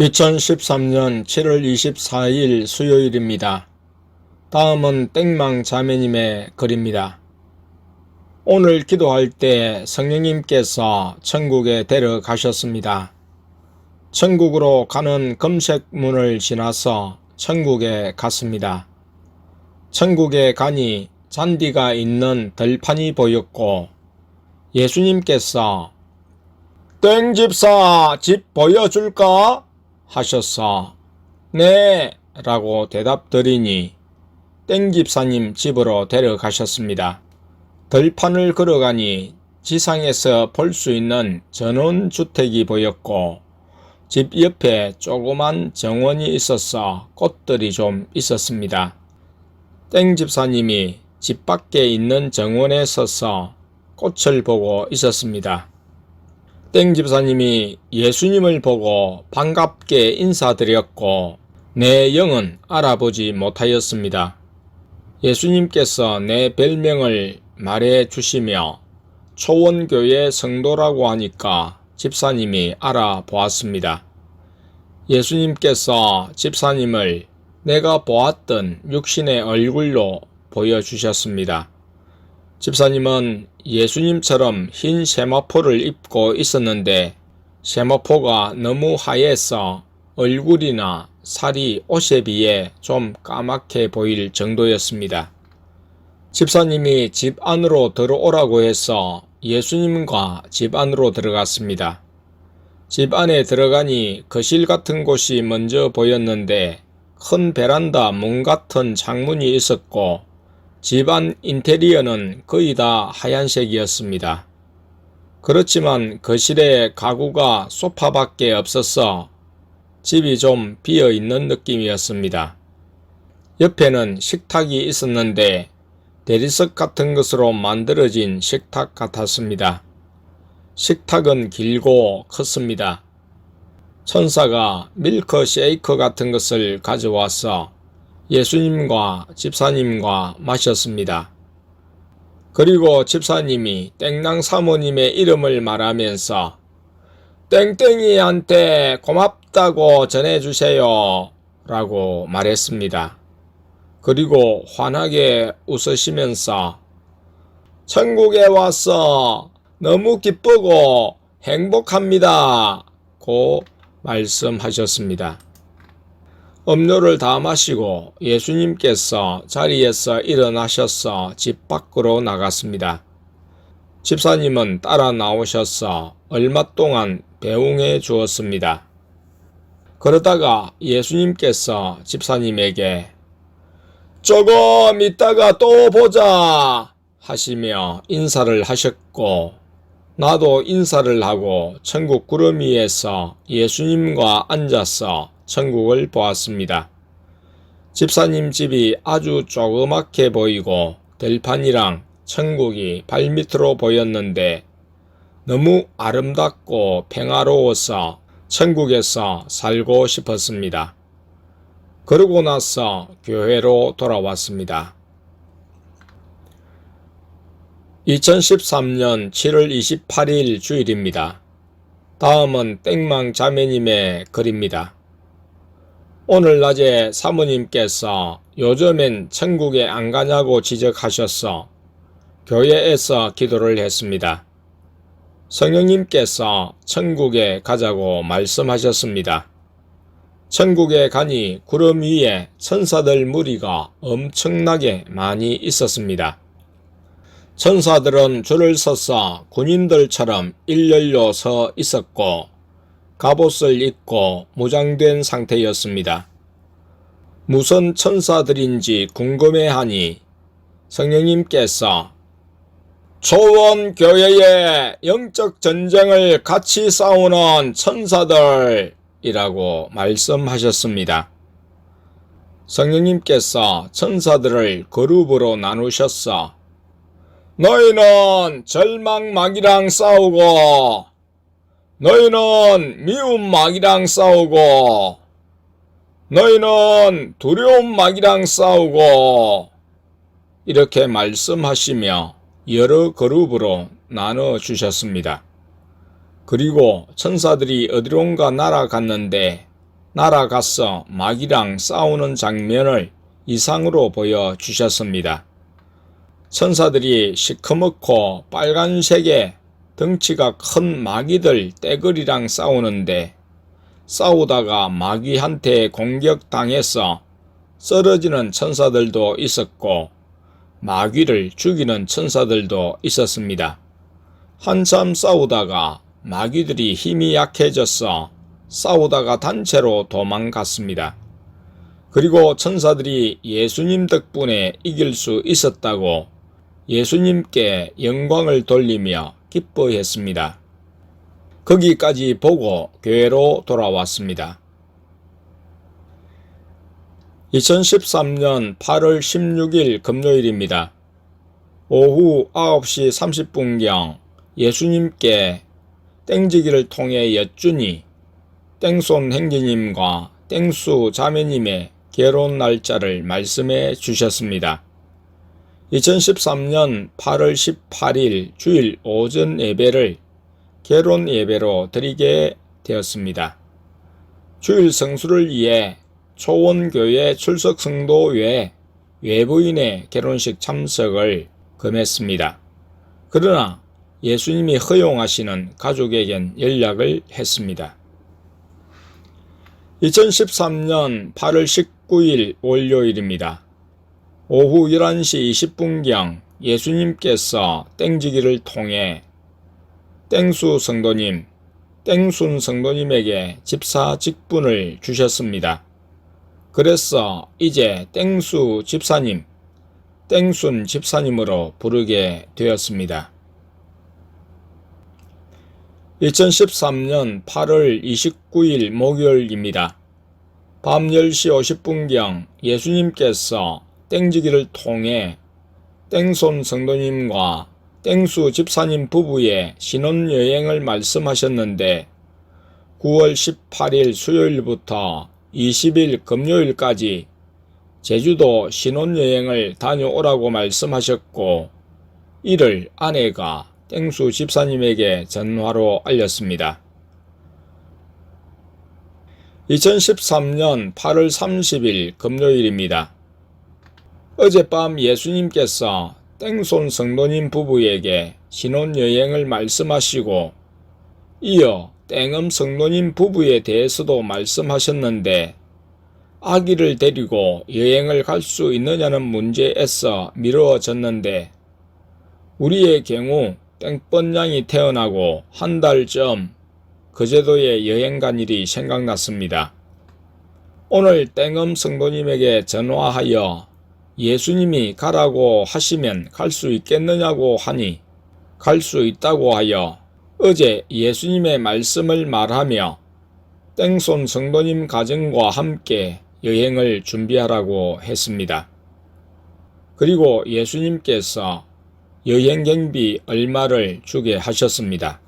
2013년 7월 24일 수요일입니다. 다음은 땡망 자매님의 글입니다. 오늘 기도할 때 성령님께서 천국에 데려가셨습니다. 천국으로 가는 금색문을 지나서 천국에 갔습니다. 천국에 가니 잔디가 있는 들판이 보였고 예수님께서 땡집사 집 보여줄까? 하셨어. 네, 라고 대답드리니 땡집사님 집으로 데려가셨습니다. 들판을 걸어가니 지상에서 볼 수 있는 전원주택이 보였고 집 옆에 조그만 정원이 있어서 꽃들이 좀 있었습니다. 땡집사님이 집 밖에 있는 정원에 서서 꽃을 보고 있었습니다. 땡 집사님이 예수님을 보고 반갑게 인사드렸고 내 영은 알아보지 못하였습니다. 예수님께서 내 별명을 말해 주시며 초원교회 성도라고 하니까 집사님이 알아보았습니다. 예수님께서 집사님을 내가 보았던 육신의 얼굴로 보여주셨습니다. 집사님은 예수님처럼 흰 세마포를 입고 있었는데 세마포가 너무 하얘서 얼굴이나 살이 옷에 비해 좀 까맣게 보일 정도였습니다. 집사님이 집 안으로 들어오라고 해서 예수님과 집 안으로 들어갔습니다. 집 안에 들어가니 거실 같은 곳이 먼저 보였는데 큰 베란다 문 같은 창문이 있었고 집안 인테리어는 거의 다 하얀색이었습니다. 그렇지만 거실에 가구가 소파밖에 없어서 집이 좀 비어 있는 느낌이었습니다. 옆에는 식탁이 있었는데 대리석 같은 것으로 만들어진 식탁 같았습니다. 식탁은 길고 컸습니다. 천사가 밀크 쉐이크 같은 것을 가져와서 예수님과 집사님과 마셨습니다. 그리고 집사님이 땡랑 사모님의 이름을 말하면서 땡땡이한테 고맙다고 전해주세요. 라고 말했습니다. 그리고 환하게 웃으시면서 천국에 와서 너무 기쁘고 행복합니다. 고 말씀하셨습니다. 음료를 다 마시고 예수님께서 자리에서 일어나셔서 집 밖으로 나갔습니다. 집사님은 따라 나오셔서 얼마 동안 배웅해 주었습니다. 그러다가 예수님께서 집사님에게 조금 있다가 또 보자 하시며 인사를 하셨고 나도 인사를 하고 천국 구름 위에서 예수님과 앉아서 천국을 보았습니다. 집사님 집이 아주 조그맣게 보이고 들판이랑 천국이 발밑으로 보였는데 너무 아름답고 평화로워서 천국에서 살고 싶었습니다. 그러고 나서 교회로 돌아왔습니다. 2013년 7월 28일 주일입니다. 다음은 땡망 자매님의 글입니다. 오늘 낮에 사모님께서 요즘엔 천국에 안 가냐고 지적하셔서 교회에서 기도를 했습니다. 성령님께서 천국에 가자고 말씀하셨습니다. 천국에 가니 구름 위에 천사들 무리가 엄청나게 많이 있었습니다. 천사들은 줄을 서서 군인들처럼 일렬로 서 있었고 갑옷을 입고 무장된 상태였습니다. 무슨 천사들인지 궁금해하니 성령님께서 초원 교회의 영적 전쟁을 같이 싸우는 천사들이라고 말씀하셨습니다. 성령님께서 천사들을 그룹으로 나누셨어 너희는 절망막이랑 싸우고 너희는 미움 막이랑 싸우고 너희는 두려움 막이랑 싸우고 이렇게 말씀하시며 여러 그룹으로 나눠 주셨습니다. 그리고 천사들이 어디론가 날아갔는데 날아가서 마귀랑 싸우는 장면을 이상으로 보여 주셨습니다. 천사들이 시커멓고 빨간색의 덩치가 큰 마귀들 떼거리랑 싸우는데 싸우다가 마귀한테 공격당해서 쓰러지는 천사들도 있었고 마귀를 죽이는 천사들도 있었습니다. 한참 싸우다가 마귀들이 힘이 약해져서 싸우다가 단체로 도망갔습니다. 그리고 천사들이 예수님 덕분에 이길 수 있었다고 예수님께 영광을 돌리며 기뻐했습니다. 거기까지 보고 교회로 돌아왔습니다. 2013년 8월 16일 금요일입니다. 오후 9시 30분경 예수님께 땡지기를 통해 여쭈니 땡손 행지님과 땡수 자매님의 결혼 날짜를 말씀해 주셨습니다. 2013년 8월 18일 주일 오전 예배를 결혼 예배로 드리게 되었습니다. 주일 성수를 위해 초원교회 출석 성도 외에 외부인의 결혼식 참석을 금했습니다. 그러나 예수님이 허용하시는 가족에겐 연락을 했습니다. 2013년 8월 19일 월요일입니다. 오후 11시 20분경 예수님께서 땡지기를 통해 땡수 성도님, 땡순 성도님에게 집사 직분을 주셨습니다. 그래서 이제 땡수 집사님, 땡순 집사님으로 부르게 되었습니다. 2013년 8월 29일 목요일입니다. 밤 10시 50분경 예수님께서 땡지기를 통해 땡손 성도님과 땡수 집사님 부부의 신혼여행을 말씀하셨는데 9월 18일 수요일부터 20일 금요일까지 제주도 신혼여행을 다녀오라고 말씀하셨고 이를 아내가 땡수 집사님에게 전화로 알렸습니다. 2013년 8월 30일 금요일입니다. 어젯밤 예수님께서 땡손 성도님 부부에게 신혼여행을 말씀하시고 이어 땡음 성도님 부부에 대해서도 말씀하셨는데 아기를 데리고 여행을 갈 수 있느냐는 문제에서 미루어졌는데 우리의 경우 땡번양이 태어나고 한 달쯤 거제도에 여행 간 일이 생각났습니다. 오늘 땡음 성도님에게 전화하여 예수님이 가라고 하시면 갈 수 있겠느냐고 하니 갈 수 있다고 하여 어제 예수님의 말씀을 말하며 땡손 성도님 가정과 함께 여행을 준비하라고 했습니다. 그리고 예수님께서 여행 경비 얼마를 주게 하셨습니다.